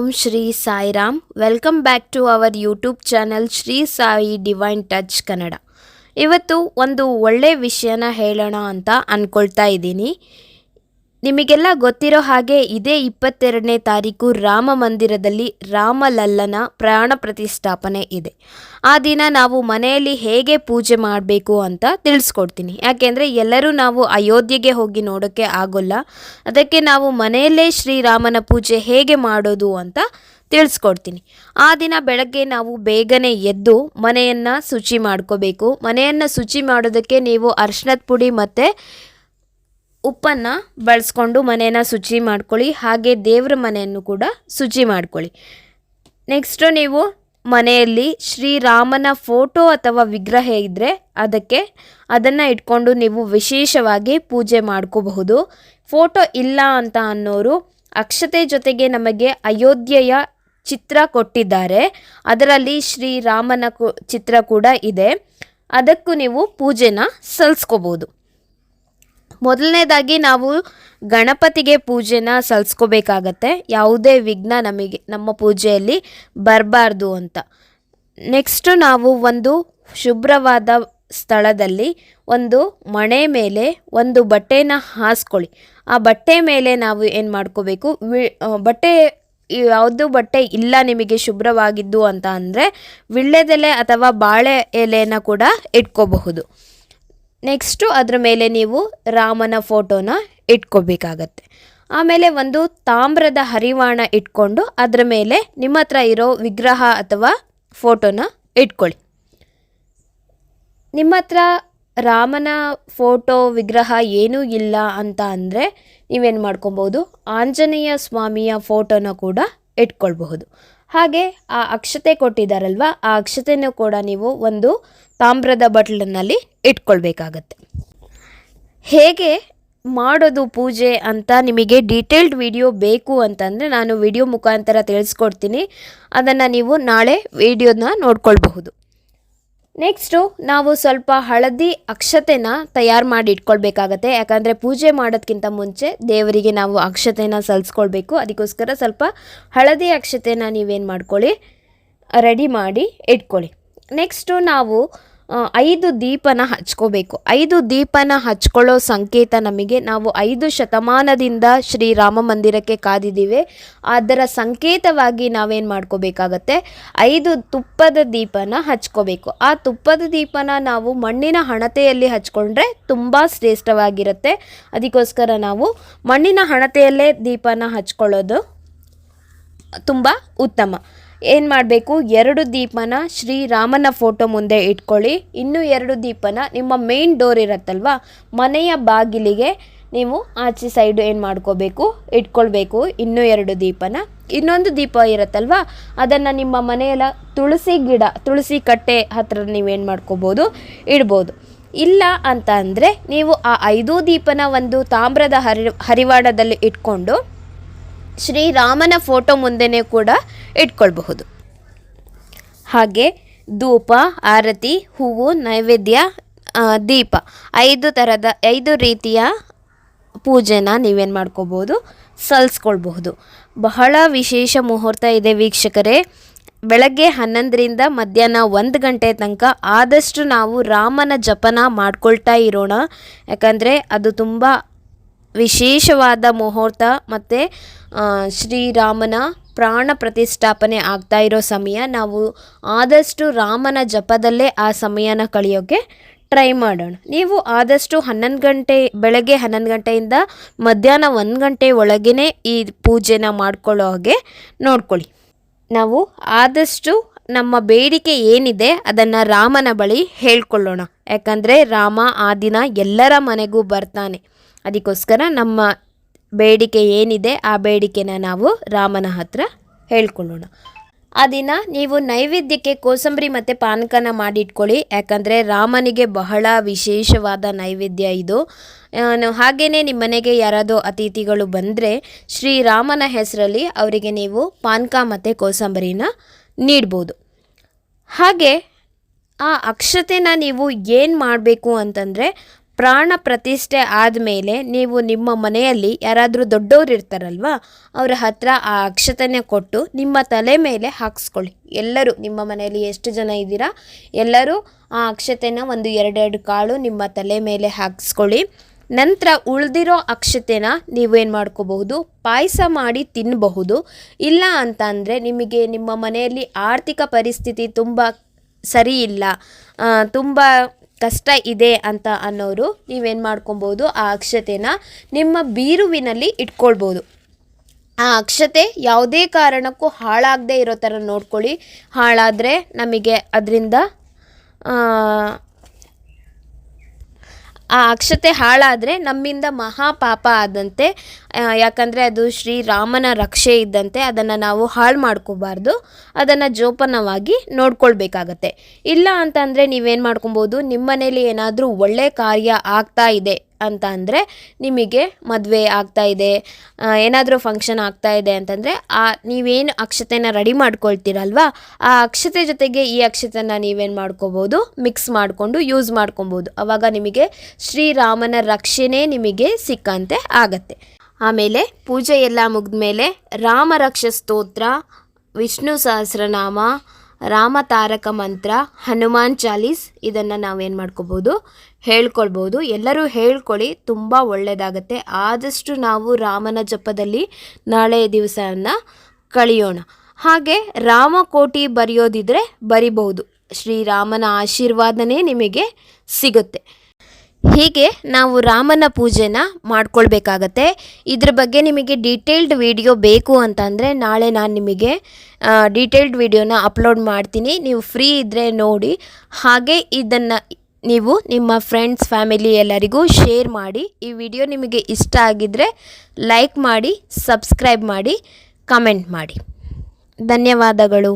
Om Shri Sairam. Welcome back to our YouTube channel Shri Sai divine touch Kannada ಇವತ್ತು ಒಂದು ಒಳ್ಳೆಯ ವಿಷಯನ ಹೇಳೋಣ ಅಂತ ಅಂದ್ಕೊಳ್ತಾ ಇದ್ದೀನಿ. ನಿಮಗೆಲ್ಲ ಗೊತ್ತಿರೋ ಹಾಗೆ ಇದೇ ಇಪ್ಪತ್ತೆರಡನೇ ತಾರೀಕು ರಾಮ ಮಂದಿರದಲ್ಲಿ ರಾಮಲಲ್ಲನ ಪ್ರಾಣ ಪ್ರತಿಷ್ಠಾಪನೆ ಇದೆ. ಆ ದಿನ ನಾವು ಮನೆಯಲ್ಲಿ ಹೇಗೆ ಪೂಜೆ ಮಾಡಬೇಕು ಅಂತ ತಿಳಿಸ್ಕೊಡ್ತೀನಿ. ಯಾಕೆಂದರೆ ಎಲ್ಲರೂ ನಾವು ಅಯೋಧ್ಯೆಗೆ ಹೋಗಿ ನೋಡೋಕ್ಕೆ ಆಗೋಲ್ಲ. ಅದಕ್ಕೆ ನಾವು ಮನೆಯಲ್ಲೇ ಶ್ರೀರಾಮನ ಪೂಜೆ ಹೇಗೆ ಮಾಡೋದು ಅಂತ ತಿಳಿಸ್ಕೊಡ್ತೀನಿ. ಆ ದಿನ ಬೆಳಗ್ಗೆ ನಾವು ಬೇಗನೆ ಎದ್ದು ಮನೆಯನ್ನು ಶುಚಿ ಮಾಡ್ಕೋಬೇಕು. ಮನೆಯನ್ನು ಶುಚಿ ಮಾಡೋದಕ್ಕೆ ನೀವು ಅರ್ಶನದ ಪುಡಿ ಮತ್ತು ಉಪ್ಪನ್ನು ಬಳಸ್ಕೊಂಡು ಮನೇನ ಶುಚಿ ಮಾಡ್ಕೊಳ್ಳಿ, ಹಾಗೆ ದೇವರ ಮನೆಯನ್ನು ಕೂಡ ಶುಚಿ ಮಾಡ್ಕೊಳ್ಳಿ. ನೆಕ್ಸ್ಟು ನೀವು ಮನೆಯಲ್ಲಿ ಶ್ರೀರಾಮನ ಫೋಟೋ ಅಥವಾ ವಿಗ್ರಹ ಇದ್ದರೆ ಅದಕ್ಕೆ ಅದನ್ನು ಇಟ್ಕೊಂಡು ನೀವು ವಿಶೇಷವಾಗಿ ಪೂಜೆ ಮಾಡ್ಕೋಬಹುದು. ಫೋಟೋ ಇಲ್ಲ ಅಂತ ಅನ್ನೋರು ಅಕ್ಷತೆ ಜೊತೆಗೆ ನಮಗೆ ಅಯೋಧ್ಯೆಯ ಚಿತ್ರ ಕೊಟ್ಟಿದ್ದಾರೆ. ಅದರಲ್ಲಿ ಶ್ರೀರಾಮನ ಕು ಚಿತ್ರ ಕೂಡ ಇದೆ. ಅದಕ್ಕೂ ನೀವು ಪೂಜೆನ ಸಲ್ಲಿಸ್ಕೋಬೋದು ಮೊದಲನೇದಾಗಿ ನಾವು ಗಣಪತಿಗೆ ಪೂಜೆನ ಸಲ್ಲಿಸ್ಕೋಬೇಕಾಗತ್ತೆ ಯಾವುದೇ ವಿಘ್ನ ನಮಗೆ, ನಮ್ಮ ಪೂಜೆಯಲ್ಲಿ ಬರಬಾರ್ದು ಅಂತ. ನೆಕ್ಸ್ಟು ನಾವು ಒಂದು ಶುಭ್ರವಾದ ಸ್ಥಳದಲ್ಲಿ ಒಂದು ಮಣೆ ಮೇಲೆ ಒಂದು ಬಟ್ಟೆನ ಹಾಸ್ಕೊಳ್ಳಿ. ಆ ಬಟ್ಟೆ ಮೇಲೆ ನಾವು ಏನು ಮಾಡ್ಕೋಬೇಕು? ಬಟ್ಟೆ, ಯಾವುದು ಬಟ್ಟೆ ಇಲ್ಲ ನಿಮಗೆ ಶುಭ್ರವಾಗಿದ್ದು ಅಂತ ಅಂದರೆ, ವಿಳ್ಳೆದೆಲೆ ಅಥವಾ ಬಾಳೆ ಎಲೆಯನ್ನು ಕೂಡ ಇಟ್ಕೋಬಹುದು. ನೆಕ್ಸ್ಟು ಅದರ ಮೇಲೆ ನೀವು ರಾಮನ ಫೋಟೋನ ಇಟ್ಕೋಬೇಕಾಗತ್ತೆ. ಆಮೇಲೆ ಒಂದು ತಾಮ್ರದ ಹರಿವಾಣ ಇಟ್ಕೊಂಡು ಅದರ ಮೇಲೆ ನಿಮ್ಮ ಹತ್ರ ಇರೋ ವಿಗ್ರಹ ಅಥವಾ ಫೋಟೋನ ಇಟ್ಕೊಳ್ಳಿ. ನಿಮ್ಮ ಹತ್ರ ರಾಮನ ಫೋಟೋ ವಿಗ್ರಹ ಏನೂ ಇಲ್ಲ ಅಂತ ಅಂದರೆ ನೀವೇನು ಮಾಡ್ಕೊಬೋದು? ಆಂಜನೇಯ ಸ್ವಾಮಿಯ ಫೋಟೋನ ಕೂಡ ಇಟ್ಕೊಳ್ಬಹುದು. ಹಾಗೆ ಆ ಅಕ್ಷತೆ ಕೊಟ್ಟಿದ್ದಾರಲ್ವ, ಆ ಅಕ್ಷತೆನೂ ಕೂಡ ನೀವು ಒಂದು ತಾಮ್ರದ ಬಟ್ಲಿನಲ್ಲಿ ಇಟ್ಕೊಳ್ಬೇಕಾಗತ್ತೆ. ಹೇಗೆ ಮಾಡೋದು ಪೂಜೆ ಅಂತ ನಿಮಗೆ ಡೀಟೇಲ್ಡ್ ವಿಡಿಯೋ ಬೇಕು ಅಂತಂದರೆ ನಾನು ವಿಡಿಯೋ ಮುಖಾಂತರ ತಿಳಿಸ್ಕೊಡ್ತೀನಿ. ಅದನ್ನು ನೀವು ನಾಳೆ ವಿಡಿಯೋನ ನೋಡ್ಕೊಳ್ಬಹುದು. ನೆಕ್ಸ್ಟು ನಾವು ಸ್ವಲ್ಪ ಹಳದಿ ಅಕ್ಷತೆನ ತಯಾರು ಮಾಡಿ ಇಟ್ಕೊಳ್ಬೇಕಾಗತ್ತೆ. ಯಾಕಂದರೆ ಪೂಜೆ ಮಾಡೋದಕ್ಕಿಂತ ಮುಂಚೆ ದೇವರಿಗೆ ನಾವು ಅಕ್ಷತೆನ ಸಲ್ಲಿಸ್ಕೊಳ್ಬೇಕು ಅದಕ್ಕೋಸ್ಕರ ಸ್ವಲ್ಪ ಹಳದಿ ಅಕ್ಷತೆನ ನೀವೇನು ಮಾಡ್ಕೊಳ್ಳಿ? ರೆಡಿ ಮಾಡಿ ಇಟ್ಕೊಳ್ಳಿ. ನೆಕ್ಸ್ಟು ನಾವು ಐದು ದೀಪನ ಹಚ್ಕೋಬೇಕು. ಐದು ದೀಪನ ಹಚ್ಕೊಳ್ಳೋ ಸಂಕೇತ ನಮಗೆ ನಾವು ಐದು ಶತಮಾನದಿಂದ ಶ್ರೀರಾಮ ಮಂದಿರಕ್ಕೆ ಕಾದಿದ್ದೀವಿ. ಅದರ ಸಂಕೇತವಾಗಿ ನಾವೇನು ಮಾಡ್ಕೋಬೇಕಾಗತ್ತೆ? ಐದು ತುಪ್ಪದ ದೀಪನ ಹಚ್ಕೋಬೇಕು. ಆ ತುಪ್ಪದ ದೀಪನ ನಾವು ಮಣ್ಣಿನ ಹಣತೆಯಲ್ಲಿ ಹಚ್ಕೊಂಡ್ರೆ ತುಂಬ ಶ್ರೇಷ್ಠವಾಗಿರುತ್ತೆ. ಅದಕ್ಕೋಸ್ಕರ ನಾವು ಮಣ್ಣಿನ ಹಣತೆಯಲ್ಲೇ ದೀಪನ ಹಚ್ಕೊಳ್ಳೋದು ತುಂಬ ಉತ್ತಮ. ಏನು ಮಾಡಬೇಕು? ಎರಡು ದೀಪನ ಶ್ರೀರಾಮನ ಫೋಟೋ ಮುಂದೆ ಇಟ್ಕೊಳ್ಳಿ. ಇನ್ನೂ ಎರಡು ದೀಪನ ನಿಮ್ಮ ಮೇನ್ ಡೋರ್ ಇರತ್ತಲ್ವ? ಮನೆಯ ಬಾಗಿಲಿಗೆ ನೀವು ಆಚೆ ಸೈಡು ಏನು ಮಾಡ್ಕೋಬೇಕು? ಇಟ್ಕೊಳ್ಬೇಕು ಇನ್ನೂ ಎರಡು ದೀಪನ. ಇನ್ನೊಂದು ದೀಪ ಇರುತ್ತಲ್ವ? ಅದನ್ನು ನಿಮ್ಮ ಮನೆಯಲ್ಲ ತುಳಸಿ ಗಿಡ, ತುಳಸಿ ಕಟ್ಟೆ ಹತ್ರ ನೀವೇನು ಮಾಡ್ಕೋಬೋದು? ಇಡ್ಬೋದು. ಇಲ್ಲ ಅಂತ ಅಂದರೆ ನೀವು ಆ ಐದೂ ದೀಪನ ಒಂದು ತಾಮ್ರದ ಹರಿ, ಹರಿವಾಡದಲ್ಲಿ ಇಟ್ಕೊಂಡು ಶ್ರೀರಾಮನ ಫೋಟೋ ಮುಂದೆನೇ ಕೂಡ ಇಟ್ಕೊಳ್ಬಹುದು. ಹಾಗೆ ಧೂಪ, ಆರತಿ, ಹೂವು, ನೈವೇದ್ಯ ದೀಪ ಐದು ಥರದ ಐದು ರೀತಿಯ ಪೂಜೆನ ನೀವೇನು ಮಾಡ್ಕೋಬೋದು ಸಲ್ಲಿಸ್ಕೊಳ್ಬಹುದು ಬಹಳ ವಿಶೇಷ ಮುಹೂರ್ತ ಇದೆ ವೀಕ್ಷಕರೇ. ಬೆಳಗ್ಗೆ ಹನ್ನೊಂದರಿಂದ ಮಧ್ಯಾಹ್ನ ಒಂದು ಗಂಟೆ ತನಕ ಆದಷ್ಟು ನಾವು ರಾಮನ ಜಪನ ಮಾಡ್ಕೊಳ್ತಾ ಇರೋಣ. ಯಾಕಂದರೆ ಅದು ತುಂಬ ವಿಶೇಷವಾದ ಮುಹೂರ್ತ ಮತ್ತು ಶ್ರೀರಾಮನ ಪ್ರಾಣ ಪ್ರತಿಷ್ಠಾಪನೆ ಆಗ್ತಾ ಇರೋ ಸಮಯ. ನಾವು ಆದಷ್ಟು ರಾಮನ ಜಪದಲ್ಲೇ ಆ ಸಮಯನ ಕಳೆಯೋಕ್ಕೆ ಟ್ರೈ ಮಾಡೋಣ. ನೀವು ಆದಷ್ಟು ಹನ್ನೊಂದು ಗಂಟೆ, ಬೆಳಗ್ಗೆ ಹನ್ನೊಂದು ಗಂಟೆಯಿಂದ ಮಧ್ಯಾಹ್ನ ಒಂದು ಗಂಟೆ ಒಳಗೇ ಈ ಪೂಜೆನ ಮಾಡ್ಕೊಳ್ಳೋ ಹಾಗೆ ನೋಡ್ಕೊಳ್ಳಿ. ನಾವು ಆದಷ್ಟು ನಮ್ಮ ಬೇಡಿಕೆ ಏನಿದೆ ಅದನ್ನು ರಾಮನ ಬಳಿ ಹೇಳ್ಕೊಳ್ಳೋಣ. ಯಾಕಂದರೆ ರಾಮ ಆ ದಿನ ಎಲ್ಲರ ಮನೆಗೂ ಬರ್ತಾನೆ. ಅದಕ್ಕೋಸ್ಕರ ನಮ್ಮ ಬೇಡಿಕೆ ಏನಿದೆ ಆ ಬೇಡಿಕೆನ ನಾವು ರಾಮನ ಹತ್ರ ಹೇಳ್ಕೊಳ್ಳೋಣ. ಆ ದಿನ ನೀವು ನೈವೇದ್ಯಕ್ಕೆ ಕೋಸಂಬರಿ ಮತ್ತು ಪಾನಕನ ಮಾಡಿಟ್ಕೊಳ್ಳಿ. ಯಾಕಂದರೆ ರಾಮನಿಗೆ ಬಹಳ ವಿಶೇಷವಾದ ನೈವೇದ್ಯ ಇದು. ಹಾಗೆಯೇ ನಿಮ್ಮ ಮನೆಗೆ ಯಾರಾದರೂ ಅತಿಥಿಗಳು ಬಂದರೆ ಶ್ರೀರಾಮನ ಹೆಸರಲ್ಲಿ ಅವರಿಗೆ ನೀವು ಪಾನಕ ಮತ್ತು ಕೋಸಂಬರಿನ ನೀಡ್ಬೋದು. ಹಾಗೆ ಆ ಅಕ್ಷತೆನ ನೀವು ಏನು ಮಾಡಬೇಕು ಅಂತಂದರೆ ಪ್ರಾಣ ಪ್ರತಿಷ್ಠೆ ಆದಮೇಲೆ ನೀವು ನಿಮ್ಮ ಮನೆಯಲ್ಲಿ ಯಾರಾದರೂ ದೊಡ್ಡವ್ರು ಇರ್ತಾರಲ್ವ ಅವರ ಹತ್ರ ಆ ಅಕ್ಷತೆನ ಕೊಟ್ಟು ನಿಮ್ಮ ತಲೆ ಮೇಲೆ ಹಾಕಿಸ್ಕೊಳ್ಳಿ. ಎಲ್ಲರೂ ನಿಮ್ಮ ಮನೆಯಲ್ಲಿ ಎಷ್ಟು ಜನ ಇದ್ದೀರಾ, ಎಲ್ಲರೂ ಆ ಅಕ್ಷತೆನ ಒಂದು ಎರಡೆರಡು ಕಾಳು ನಿಮ್ಮ ತಲೆ ಮೇಲೆ ಹಾಕಿಸ್ಕೊಳ್ಳಿ. ನಂತರ ಉಳಿದಿರೋ ಅಕ್ಷತೆನ ನೀವೇನು ಮಾಡ್ಕೋಬಹುದು, ಪಾಯಸ ಮಾಡಿ ತಿನ್ನಬಹುದು ಇಲ್ಲ ಅಂತ ನಿಮಗೆ ನಿಮ್ಮ ಮನೆಯಲ್ಲಿ ಆರ್ಥಿಕ ಪರಿಸ್ಥಿತಿ ತುಂಬ ಸರಿ ಇಲ್ಲ ತುಂಬ ಕಷ್ಟ ಇದೆ ಅಂತ ಅನ್ನೋರು ನೀವೇನು ಮಾಡ್ಕೊಬೋದು? ಆ ಅಕ್ಷತೆನ ನಿಮ್ಮ ಬೀರುವಿನಲ್ಲಿ ಇಟ್ಕೊಳ್ಬೋದು. ಆ ಅಕ್ಷತೆ ಯಾವುದೇ ಕಾರಣಕ್ಕೂ ಹಾಳಾಗದೇ ಇರೋ ಥರ ನೋಡ್ಕೊಳ್ಳಿ. ಹಾಳಾದರೆ ನಮಗೆ ಅದರಿಂದ ಆ ಅಕ್ಷತೆ ಹಾಳಾದರೆ ನಮ್ಮಿಂದ ಮಹಾಪಾಪ ಆದಂತೆ ಯಾಕಂದರೆ ಅದು ಶ್ರೀರಾಮನ ರಕ್ಷೆ ಇದ್ದಂತೆ ಅದನ್ನು ನಾವು ಹಾಳು ಮಾಡ್ಕೋಬಾರ್ದು, ಅದನ್ನು ಜೋಪಾನವಾಗಿ ನೋಡ್ಕೊಳ್ಬೇಕಾಗತ್ತೆ. ಇಲ್ಲ ಅಂತಂದರೆ ನೀವೇನು ಮಾಡ್ಕೊಬೋದು ನಿಮ್ಮ ಮನೇಲಿ ಏನಾದರೂ ಒಳ್ಳೆ ಕಾರ್ಯ ಆಗ್ತಾ ಇದೆ ಅಂತ ಅಂದರೆ ನಿಮಗೆ ಮದುವೆ ಆಗ್ತಾ ಇದೆ ಏನಾದರೂ ಫಂಕ್ಷನ್ ಆಗ್ತಾ ಇದೆ ಅಂತಂದರೆ ಆ, ನೀವೇನು ಅಕ್ಷತೆನ ರೆಡಿ ಮಾಡ್ಕೊಳ್ತೀರಲ್ವಾ, ಆ ಅಕ್ಷತೆ ಜೊತೆಗೆ ಈ ಅಕ್ಷತೆನ ನೀವೇನು ಮಾಡ್ಕೋಬೋದು? ಮಿಕ್ಸ್ ಮಾಡಿಕೊಂಡು ಯೂಸ್ ಮಾಡ್ಕೊಬೋದು. ಆವಾಗ ನಿಮಗೆ ಶ್ರೀರಾಮನ ರಕ್ಷಣೆ ನಿಮಗೆ ಸಿಕ್ಕಂತೆ ಆಗತ್ತೆ. ಆಮೇಲೆ ಪೂಜೆ ಎಲ್ಲ ಮುಗಿದ ಮೇಲೆ ರಾಮರಕ್ಷ ಸ್ತೋತ್ರ, ವಿಷ್ಣು ಸಹಸ್ರನಾಮ ರಾಮ ತಾರಕ ಮಂತ್ರ, ಹನುಮಾನ್ ಚಾಲೀಸ್, ಇದನ್ನು ನಾವೇನು ಮಾಡ್ಕೋಬೋದು? ಹೇಳ್ಕೊಳ್ಬೋದು. ಎಲ್ಲರೂ ಹೇಳ್ಕೊಳ್ಳಿ ತುಂಬ ಒಳ್ಳೆಯದಾಗತ್ತೆ ಆದಷ್ಟು ನಾವು ರಾಮನ ಜಪದಲ್ಲಿ ನಾಳೆ ದಿವಸವನ್ನು ಕಳೆಯೋಣ. ಹಾಗೆ ರಾಮಕೋಟಿ ಬರೆಯೋದಿದ್ರೆ ಬರಿಬಹುದು ಶ್ರೀರಾಮನ ಆಶೀರ್ವಾದನೇ ನಿಮಗೆ ಸಿಗುತ್ತೆ. ಹೀಗೆ ನಾವು ರಾಮನ ಪೂಜೆನ ಮಾಡ್ಕೊಳ್ಬೇಕಾಗತ್ತೆ. ಇದ್ರ ಬಗ್ಗೆ ನಿಮಗೆ ಡೀಟೇಲ್ಡ್ ವಿಡಿಯೋ ಬೇಕು ಅಂತಂದರೆ ನಾಳೆ ನಾನು ನಿಮಗೆ ಡೀಟೇಲ್ಡ್ ವಿಡಿಯೋನ ಅಪ್ಲೋಡ್ ಮಾಡ್ತೀನಿ. ನೀವು ಫ್ರೀ ಇದ್ದರೆ ನೋಡಿ. ಹಾಗೆ ಇದನ್ನು ನೀವು ನಿಮ್ಮ ಫ್ರೆಂಡ್ಸ್ ಫ್ಯಾಮಿಲಿ ಎಲ್ಲರಿಗೂ ಶೇರ್ ಮಾಡಿ. ಈ ವಿಡಿಯೋ ನಿಮಗೆ ಇಷ್ಟ ಆಗಿದ್ದರೆ ಲೈಕ್ ಮಾಡಿ ಸಬ್ಸ್ಕ್ರೈಬ್ ಮಾಡಿ ಕಮೆಂಟ್ ಮಾಡಿ. ಧನ್ಯವಾದಗಳು.